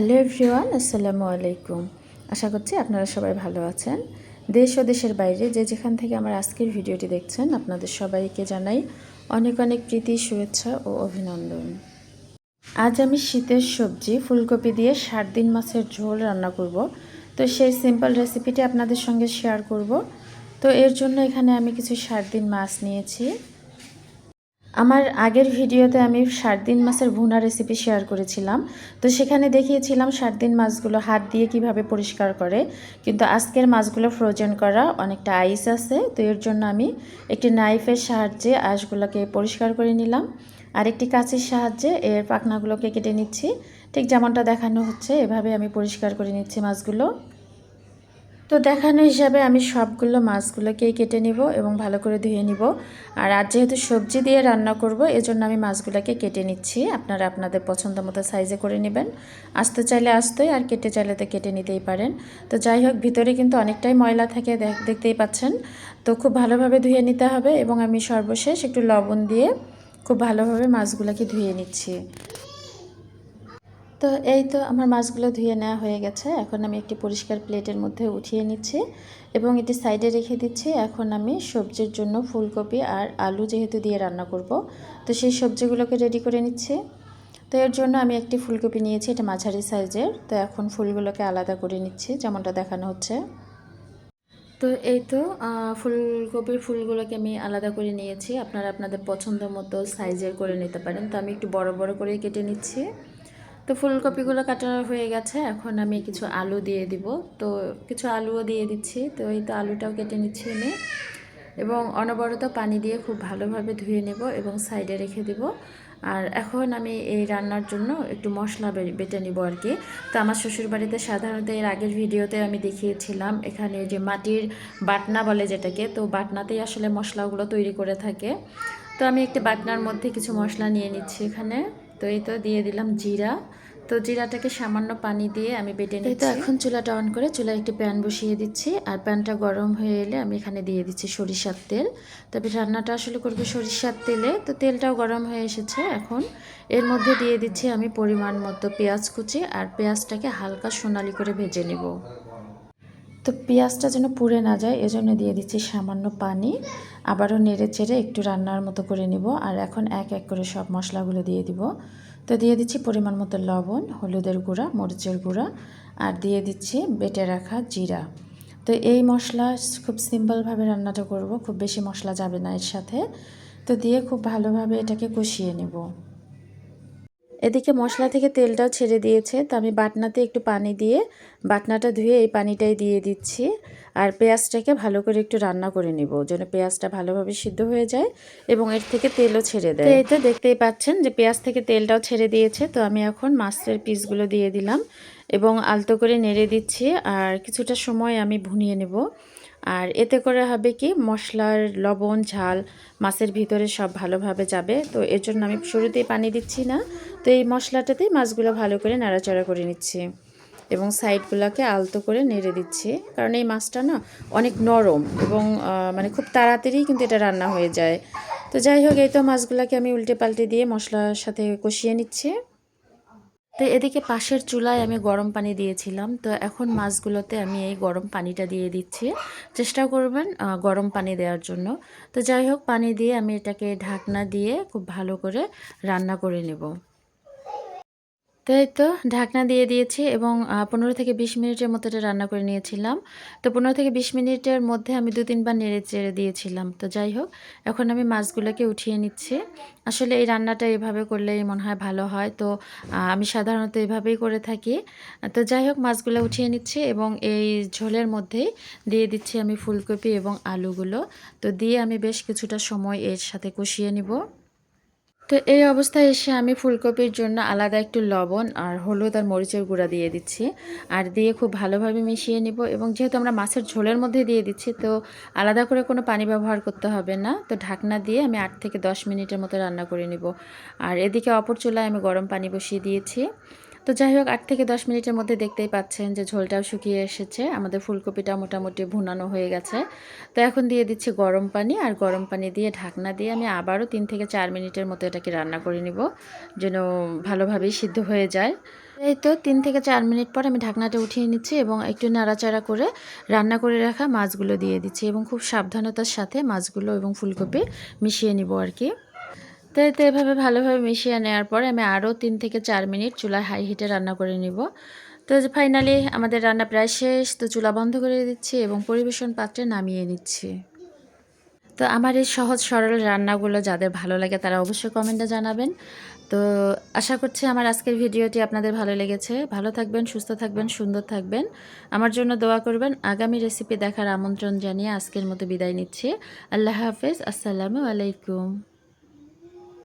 Hello everyone, আসসালামু আলাইকুম। আশা করছি আপনারা সবাই ভালো আছেন। দেশ ও দেশের বাইরে যে যেখান থেকে আমার আজকের ভিডিওটি দেখছেন, আপনাদের সবাইকে জানাই অনেক অনেক প্রীতি, শুভেচ্ছা ও অভিনন্দন। আজ আমি শীতের সবজি, ফুলকপি দিয়ে সাত দিন মাছের ঝোল রান্না করব। তো সেই সিম্পল রেসিপিটি আপনাদের সঙ্গে শেয়ার করব। তো এর জন্য এখানে আমি কিছু সাত দিন মাছ নিয়েছি। আমার আগের ভিডিওতে আমি সার্দিন মাছের ভুনা রেসিপি শেয়ার করেছিলাম। তো সেখানে দেখিয়েছিলাম সার্দিন মাছগুলো হাত দিয়ে কীভাবে পরিষ্কার করে। কিন্তু আজকের মাছগুলো ফ্রোজেন করা অনেকটা আইস আছে। তো এর জন্য আমি একটি নাইফের সাহায্যে আঁশগুলোকে পরিষ্কার করে নিলাম। আর একটি কাঁচির সাহায্যে এর পাখনাগুলোকে কেটে নিচ্ছি। ঠিক যেমনটা দেখানো হচ্ছে, এভাবে আমি পরিষ্কার করে নিচ্ছি মাছগুলো। তো দেখানো হিসাবে আমি সবগুলো মাছগুলোকেই কেটে নিব এবং ভালো করে ধুয়ে নিব। আর আজ যেহেতু সবজি দিয়ে রান্না করব, এজন্য আমি মাছগুলোকে কেটে নিচ্ছি। আপনারা আপনাদের পছন্দ মতো সাইজে করে নেবেন। আসতে চাইলে আসতেই, আর কেটে চাইলে তো কেটে নিতেই পারেন। তো যাই হোক, ভিতরে কিন্তু অনেকটাই ময়লা থাকে দেখতেই পাচ্ছেন। তো খুব ভালোভাবে ধুয়ে নিতে হবে এবং আমি সর্বশেষ একটু লবণ দিয়ে খুব ভালোভাবে মাছগুলোকে ধুয়ে নিচ্ছি। তো এই তো আমার মাছগুলো ধুয়ে নেওয়া হয়ে গেছে। এখন আমি একটি পরিষ্কার প্লেটের মধ্যে উঠিয়ে নিচ্ছি এবং এটি সাইডে রেখে দিচ্ছি। এখন আমি সবজির জন্য ফুলকপি আর আলু যেহেতু দিয়ে রান্না করব, তো সেই সবজিগুলোকে রেডি করে নিচ্ছি। তো এর জন্য আমি একটি ফুলকপি নিয়েছি, এটা মাঝারি সাইজের। তো এখন ফুলগুলোকে আলাদা করে নিচ্ছি, যেমনটা দেখানো হচ্ছে। তো এই তো ফুলকপির ফুলগুলোকে আমি আলাদা করে নিয়েছি। আপনারা আপনাদের পছন্দ মতো সাইজের করে নিতে পারেন। তো আমি একটু বড় বড় করে কেটে নিচ্ছি। তো ফুলকপিগুলো কাটা হয়ে গেছে, এখন আমি কিছু আলু দিয়ে দিব। তো কিছু আলুও দিয়ে দিচ্ছি, তো এই তো আলুটাও কেটে নিচ্ছি আমি। এবং অনবরত পানি দিয়ে খুব ভালোভাবে ধুয়ে নেব এবং সাইডে রেখে দিব। আর এখন আমি এই রান্নার জন্য একটু মশলা বেটে নিব আর কি। তো আমার শ্বশুরবাড়িতে সাধারণত এর আগের ভিডিওতে আমি দেখিয়েছিলাম, এখানে যে মাটির বাটনা বলে যেটাকে, তো বাটনাতেই আসলে মশলাগুলো তৈরি করে থাকে। তো আমি একটি বাটনার মধ্যে কিছু মশলা নিয়ে নিচ্ছি এখানে। তো এই তো দিয়ে দিলাম জিরা। তো জিরাটাকে সামান্য পানি দিয়ে আমি বেটে নিই তো এখন চুলাটা অন করে চুলায় একটি প্যান বসিয়ে দিচ্ছি আর প্যানটা গরম হয়ে এলে আমি এখানে দিয়ে দিচ্ছি সরিষার তেল। তবে রান্নাটা আসলে করব সরিষার তেলে তো তেলটাও গরম হয়ে এসেছে এখন। এর মধ্যে দিয়ে দিচ্ছি আমি পরিমাণ মতো পেঁয়াজ কুচি আর পেঁয়াজটাকে হালকা সোনালি করে ভেজে নেব। তো পেঁয়াজটা যেন পুড়ে না যায়, এজন্য দিয়ে দিচ্ছি সামান্য পানি। আবারও নেড়ে চেড়ে একটু রান্নার মতো করে নিব, আর এখন এক এক করে সব মশলাগুলো দিয়ে দিব। তো দিয়ে দিচ্ছি পরিমাণ মতো লবণ, হলুদের গুঁড়া, মরিচের গুঁড়া, আর দিয়ে দিচ্ছি বেটে রাখা জিরা। তো এই মশলা খুব সিম্পলভাবে রান্নাটা করব, খুব বেশি মশলা যাবে না এর সাথে। তো দিয়ে খুব ভালোভাবে এটাকে কষিয়ে নেব। এদিকে মশলা থেকে তেলটাও ছেড়ে দিয়েছে, তো আমি বাটনাতে একটু পানি দিয়ে বাটনাটা ধুয়ে এই পানিটাই দিয়ে দিচ্ছি। আর পেঁয়াজটাকে ভালো করে একটু রান্না করে নিব, যেন পেঁয়াজটা ভালোভাবে সিদ্ধ হয়ে যায় এবং এর থেকে তেলও ছেড়ে দেয়। এই তো দেখতেই পাচ্ছেন যে পেঁয়াজ থেকে তেলটাও ছেড়ে দিয়েছে, তো আমি এখন মাছের পিসগুলো দিয়ে দিলাম এবং আলতো করে নেড়ে দিচ্ছি, আর কিছুটা সময় আমি ভুনিয়ে নেব। আর এতে করে হবে কি, মশলার লবণ, ঝাল, মাছের ভিতরে সব ভালোভাবে যাবে। তো এর জন্য আমি শুরুতেই পানি দিচ্ছি না। তো এই মশলাটাতেই মাছগুলো ভালো করে নাড়াচাড়া করে নিচ্ছি এবং সাইডগুলোকে আলতো করে নেড়ে দিচ্ছি। কারণ এই মাছটা না অনেক নরম এবং মানে খুব তাড়াতাড়ি কিন্তু এটা রান্না হয়ে যায়। তো যাই হোক, এই তো মাছগুলোকে আমি উল্টে পাল্টে দিয়ে মশলার সাথে কষিয়ে নিচ্ছি। তো এদিকে পাশের চুলায় আমি গরম পানি দিয়েছিলাম। তো এখন মাছগুলোতে আমি এই গরম পানিটা দিয়ে দিচ্ছি। চেষ্টা করবেন গরম পানি দেওয়ার জন্য। তো যাই হোক, পানি দিয়ে আমি এটাকে ঢাকনা দিয়ে খুব ভালো করে রান্না করে নেব। তো এই তো ঢাকনা দিয়ে দিয়েছি এবং পনেরো থেকে বিশ মিনিটের মতো এটা রান্না করে নিয়েছিলাম। তো পনেরো থেকে বিশ মিনিটের মধ্যে আমি দু তিনবার নেড়ে চেড়ে দিয়েছিলাম। তো যাই হোক, এখন আমি মাছগুলোকে উঠিয়ে নিচ্ছি। আসলে এই রান্নাটা এভাবে করলেই মনে হয় ভালো হয়। তো আমি সাধারণত এভাবেই করে থাকি। তো যাই হোক, মাছগুলো উঠিয়ে নিচ্ছি এবং এই ঝোলের মধ্যেই দিয়ে দিচ্ছি আমি ফুলকপি এবং আলুগুলো। তো দিয়ে আমি বেশ কিছুটা সময় এর সাথে কষিয়ে নিব। তো এই অবস্থায় এসে আমি ফুলকপির জন্য আলাদা একটু লবণ আর হলুদ আর মরিচের গুঁড়া দিয়ে দিচ্ছি। আর দিয়ে খুব ভালোভাবে মিশিয়ে নিব এবং যেহেতু আমরা মাছের ঝোলের মধ্যে দিয়ে দিচ্ছি, তো আলাদা করে কোনো পানি ব্যবহার করতে হবে না। তো ঢাকনা দিয়ে আমি আট থেকে দশ মিনিটের মতো রান্না করে নিব। আর এদিকে অপর চুলায় আমি গরম পানি বসিয়ে দিয়েছি। তো যাই হোক, আট থেকে দশ মিনিটের মধ্যে দেখতেই পাচ্ছেন যে ঝোলটাও শুকিয়ে এসেছে। আমাদের ফুলকপিটা মোটামুটি ভুনানো হয়ে গেছে। তো এখন দিয়ে দিচ্ছি গরম পানি, আর গরম পানি দিয়ে ঢাকনা দিয়ে আমি আবারও তিন থেকে চার মিনিটের মতো এটাকে রান্না করে নিব, যেন ভালোভাবেই সিদ্ধ হয়ে যায়। এই তো তিন থেকে চার মিনিট পর আমি ঢাকনাটা উঠিয়ে নিচ্ছি এবং একটু নাড়াচাড়া করে রান্না করে রাখা মাছগুলো দিয়ে দিচ্ছি এবং খুব সাবধানতার সাথে মাছগুলো এবং ফুলকপি মিশিয়ে নিব আর কি। তো এতে এভাবে ভালোভাবে মিশিয়ে নেওয়ার পরে আমি আরও তিন থেকে চার মিনিট চুলায় হাই হিটে রান্না করে নিব। তো ফাইনালি আমাদের রান্না প্রায় শেষ, তো চুলা বন্ধ করে দিচ্ছি এবং পরিবেশন পাত্রে নামিয়ে নিচ্ছি। তো আমার এই সহজ সরল রান্নাগুলো যাদের ভালো লাগে তারা অবশ্যই কমেন্টে জানাবেন। তো আশা করছি আমার আজকের ভিডিওটি আপনাদের ভালো লেগেছে। ভালো থাকবেন, সুস্থ থাকবেন, সুন্দর থাকবেন। আমার জন্য দোয়া করবেন। আগামী রেসিপি দেখার আমন্ত্রণ জানিয়ে আজকের মতো বিদায় নিচ্ছি। আল্লাহ হাফেজ। আসসালামু আলাইকুম।